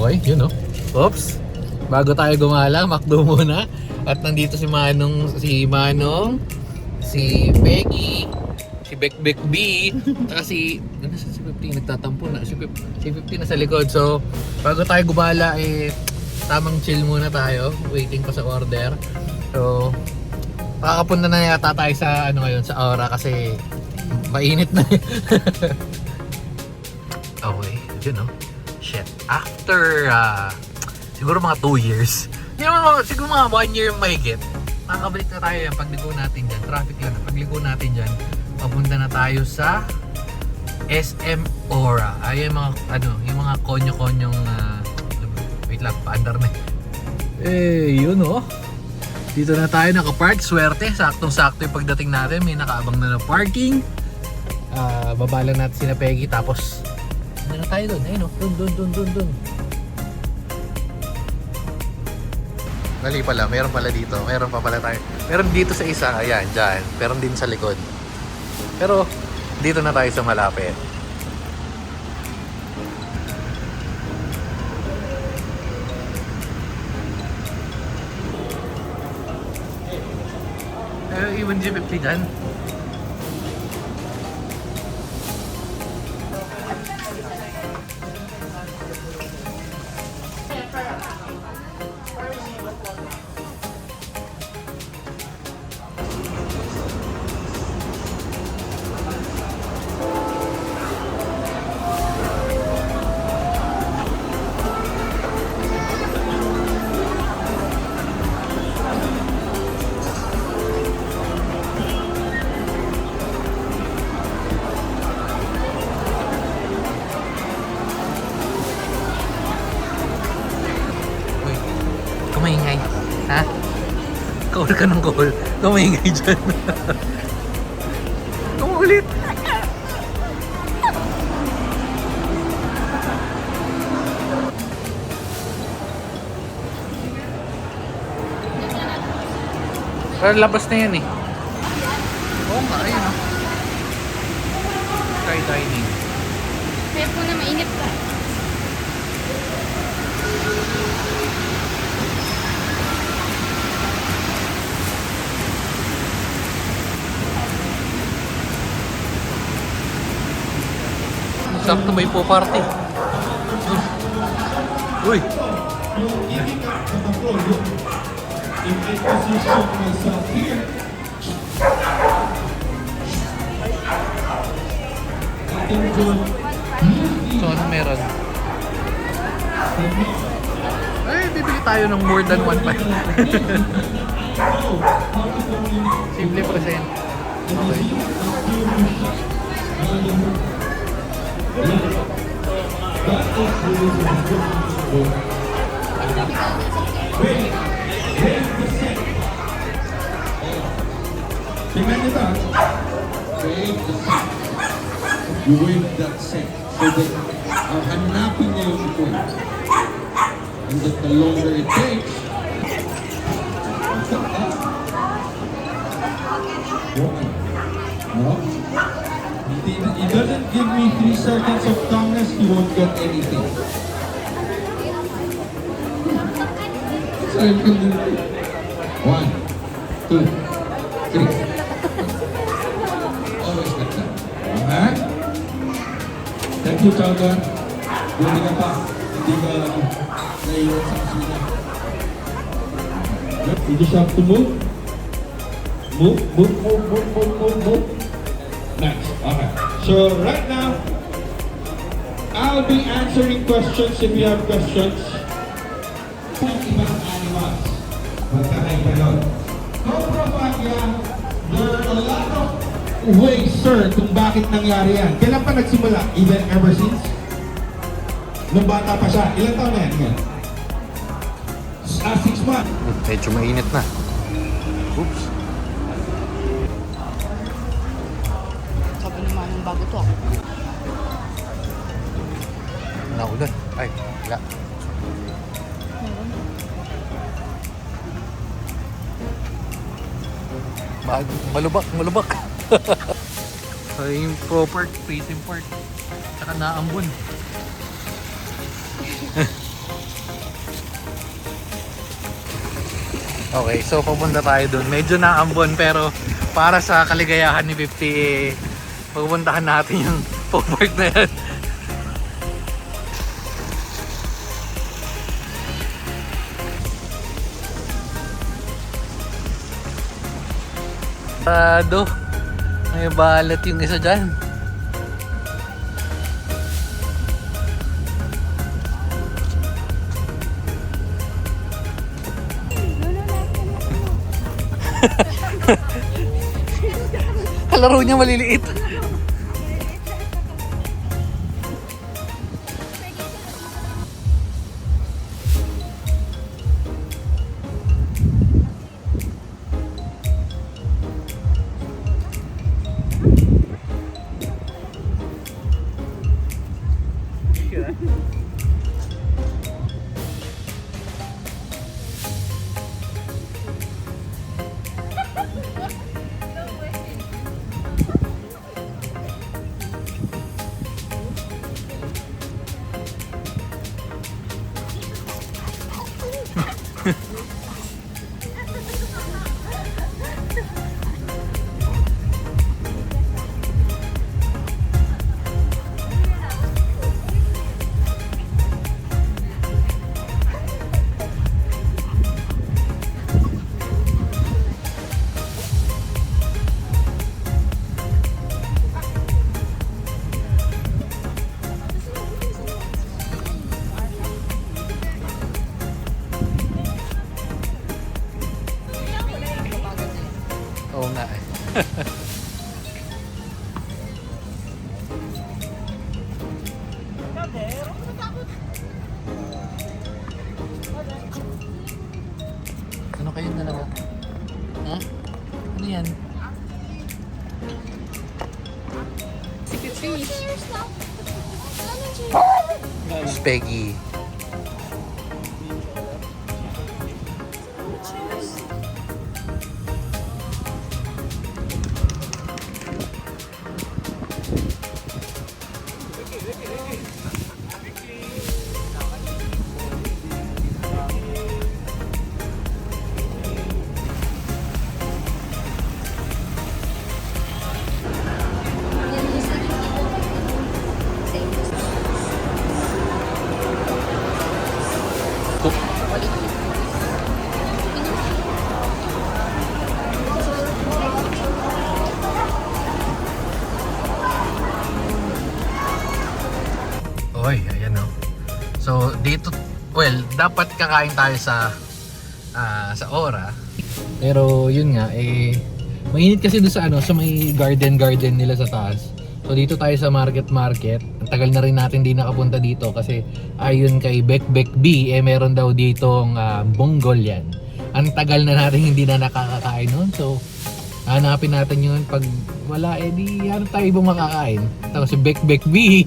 Okay, yun oh. Oops. Bago tayo gumala, makdo muna. At nandito si Manong, si Manong, si Peggy, si Bek Bek B, saka si, ano si 50 nagtatampo na, si 50, si 50 nasa likod. So, bago tayo gumala, eh, tamang chill muna tayo, waiting pa sa order. So, Makakapunta na yata tayo sa ano ngayon sa Aura kasi mainit na. okay, yun no. Shit. After ah, siguro mga 2 years. Naman mga, siguro mga 1 year may get. Makakabalik na tayo yan pagligo natin dyan. Traffic lang. Pagligo natin dyan. Papunta na tayo sa SM Aura. Ay yung mga ano, yung mga konyo-konyong ah, wait lang, paandar na. Eh, yun oh. Dito na tayo nakapark, swerte, saktong-sakto yung pagdating natin, may nakaabang na na parking. Ah, baba lang natin sina Peggy tapos na tayo doon? Ayun oh, doon, doon, doon, doon, doon. Mali pala, meron pala dito. Meron pa pala tayo. Meron dito sa isa, ayan, dyan. Meron din sa likod. Pero, dito na tayo sa malapit. Eh, even G50 dyan. Call ka ng call. Kumaingay dyan. Umulit. Pero labas na yan eh. Oo nga, ayun ah. Skydiving. Kaya po na mainit pa. Sakto may po party. Uy! So ano meron? Ay, bibili tayo ng more than one pa. Simple present. Okay. Tingnan nyo to. Wave? Doesn't give me three seconds of calmness, he won't get anything. One, two, three. Always like that. Alright? Thank you, Chalga. Buti ka pa. Hindi ka naiwan sa kusina. You just have to move. Move, move, move, move, move, move. Nice. Okay. So right now, I'll be answering questions if you have questions. Ang ibang animals. Magkakaiba yun. Coprophobia, there are a lot of ways, sir, kung bakit nangyari yan. Kailan pa nagsimula? Even ever since? Nung bata pa siya. Ilan taon na yan? Yan. Ah, six months. Medyo mainit na. Oops. to. Naulan. Ay, wala. Mag malubak, malubak. so yung pro part, facing part. Saka naambon. okay, so papunta tayo doon. Medyo naambon pero para sa kaligayahan ni 50 pupuntahan natin yung food park na yan. Tado. May balat yung isa dyan. Kalaro niya maliliit. Ha? Ano yan? Speggy. Oy, So, dito, well, dapat kakain tayo sa ah, sa Ora. Pero yun nga, eh, mainit kasi doon sa ano, sa may garden garden nila sa taas. So dito tayo sa market market. Ang tagal na rin natin di nakapunta dito kasi ayon kay Bek Bek B, eh meron daw ditong uh, Mongolian. Ang tagal na natin hindi na nakakakain noon. So hanapin natin yun pag wala eh di ano tayo ibang makakain. Tapos si Bek Bek B.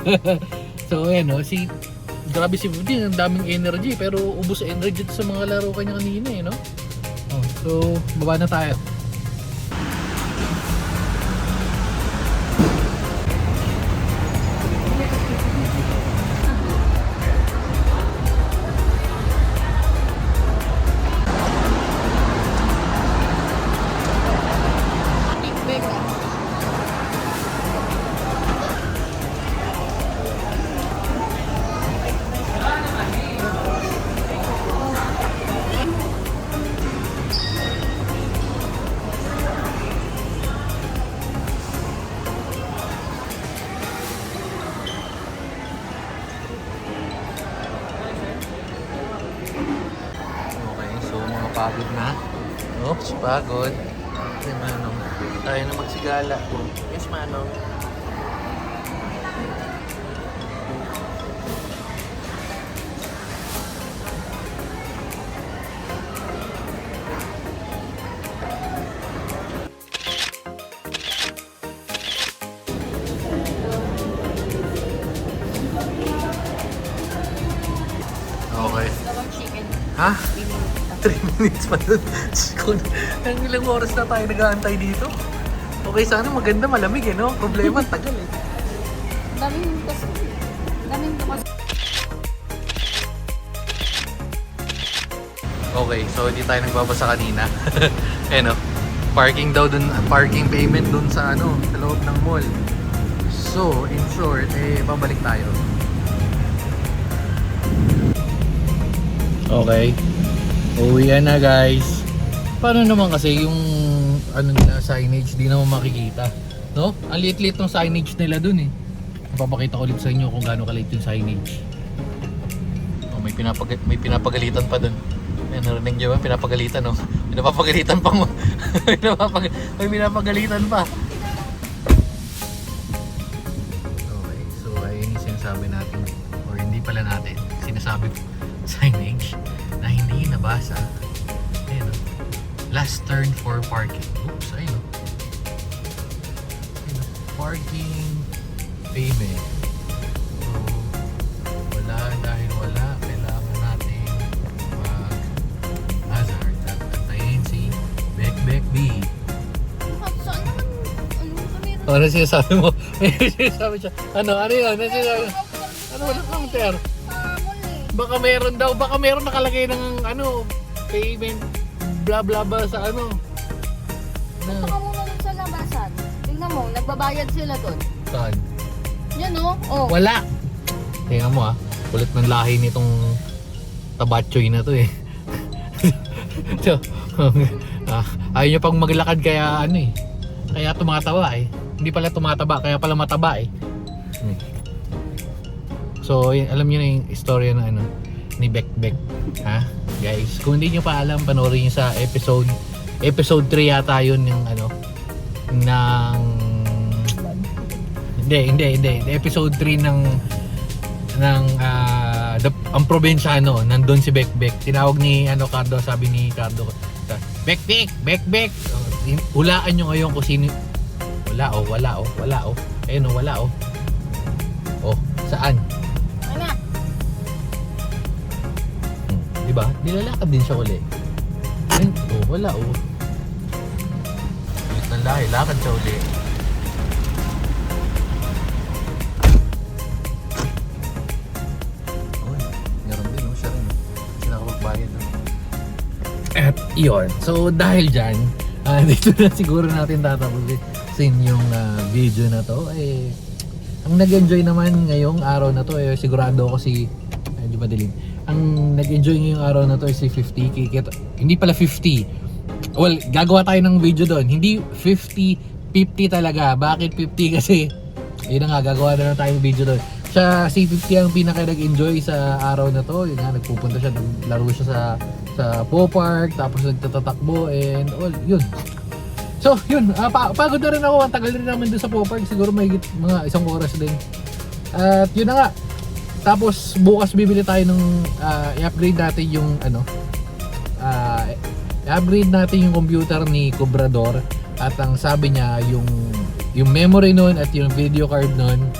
so ayan no, si grabe si Buddy, ang daming energy pero ubos energy sa mga laro kanya kanina eh no. Oh, so baba na tayo. Pagod na. Oops, pagod. Si Manong. Tayo na magsigala. Yes, Manong. Okay. Ha? Three 3 minutes. pa ko, Ang ilang oras na tayo nag-aantay dito. Okay, sana maganda malamig eh, no? Problema, tagal eh. Daming kasi. Daming bukas. Okay, so hindi tayo nagbabasa kanina. Ayan o. Parking daw dun, parking payment dun sa ano, sa loob ng mall. So, in short, eh, babalik tayo. Okay. Uwi na guys. Paano naman kasi yung ano nila signage di naman makikita. No? Ang liit-liit ng signage nila dun eh. Papakita ko ulit sa inyo kung gaano kaliit yung signage. Oh, may pinapag may pinapagalitan pa dun. Ayan, narinig niyo ba? Pinapagalitan, no? Pinapapagalitan pa mo. May pinapagalitan pa. Okay, so ayun yung sinasabi natin or hindi pala natin sinasabi signage na hindi nabasa. Ayun, oh. last turn for parking. Oops, ayun. oh. Ayun, oh. Parking payment. So, wala dahil wala, kailangan natin hazard at antayin si Beck Beck B. Saan naman? Ano kami? Oh, ano sinasabi mo? May sinasabi siya. Ano, ano yun? Ano sinasabi? Ano wala? Hamon eh. Baka meron daw, baka meron nakalagay ng ano, payment, bla bla bla sa ano. Baka Na, muna dun sa labasan. Tingnan mo, nagbabayad sila dun. saan? Yan oh. Oh. Wala! Tingnan mo ah, kulit ng lahi nitong tabachoy na to eh. so, ah, ayaw niya pang maglakad kaya ano eh. Kaya tumatawa eh. Hindi pala tumataba, kaya pala mataba eh. Hmm. So, yun, alam niyo na yung istorya ng ano, ni Beck. Ha? Guys, kung hindi niyo pa alam, panoorin niyo sa episode episode 3 yata yun yung ano ng hindi, hindi, hindi. Episode 3 ng ng ah, the, ang probinsyano, nandun si Beck. Tinawag ni ano Cardo, sabi ni Cardo. Oh, in- hulaan nyo ngayon kung sino wala oh, wala oh, wala oh. Ayun oh, wala oh. Oh, saan? Ba? Nilalakad din siya uli. Ayun, oh, wala oh. Ulit ng lahi, lakad siya uli. Oh, oh. At yun. So dahil dyan, ah, dito na siguro natin tatapusin yung ah, video na to. Eh, ang nag-enjoy naman ngayong araw na to, eh, sigurado ako si, ay, di ba dilim? Ang nag-enjoy ngayong araw na to ay si 50. Kikita, hindi pala 50. Well, gagawa tayo ng video doon. Hindi 50, 50 talaga. Bakit 50? Kasi, yun na nga, gagawa na lang tayo ng video doon. Siya, si 50 ang pinaka nag-enjoy sa araw na to. Yun nga, nagpupunta siya, naglaro siya sa sa Po Park, tapos nagtatatakbo and all, yun. So, yun, ah, pa- pagod na rin ako. Ang tagal rin namin doon sa Po Park. Siguro may mga isang oras din. At yun na nga. Tapos bukas bibili tayo ng ah, i-upgrade natin yung ano ah, i-upgrade natin yung computer ni Cobrador. At ang sabi niya yung yung memory nun at yung video card nun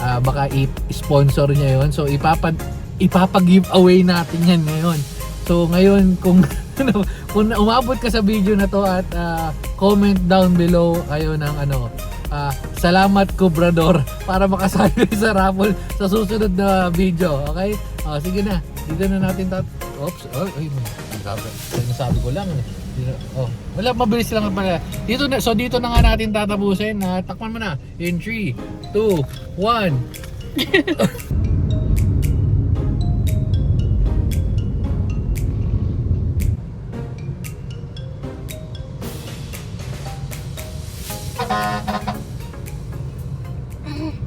ah, baka i-sponsor niya yon so ipapad ipapag-give away natin yan ngayon. So ngayon kung ano, kung umabot ka sa video na to at ah, comment down below kayo ng ano ah, salamat Cobrador para makasali sa raffle sa susunod na video okay? Ah, sige na dito na natin tat oops oh, ay sabi, ko lang eh. Dito- oh wala mabilis lang pala. Dito na so dito na nga natin tatapusin na takpan mo na. In 3 2 1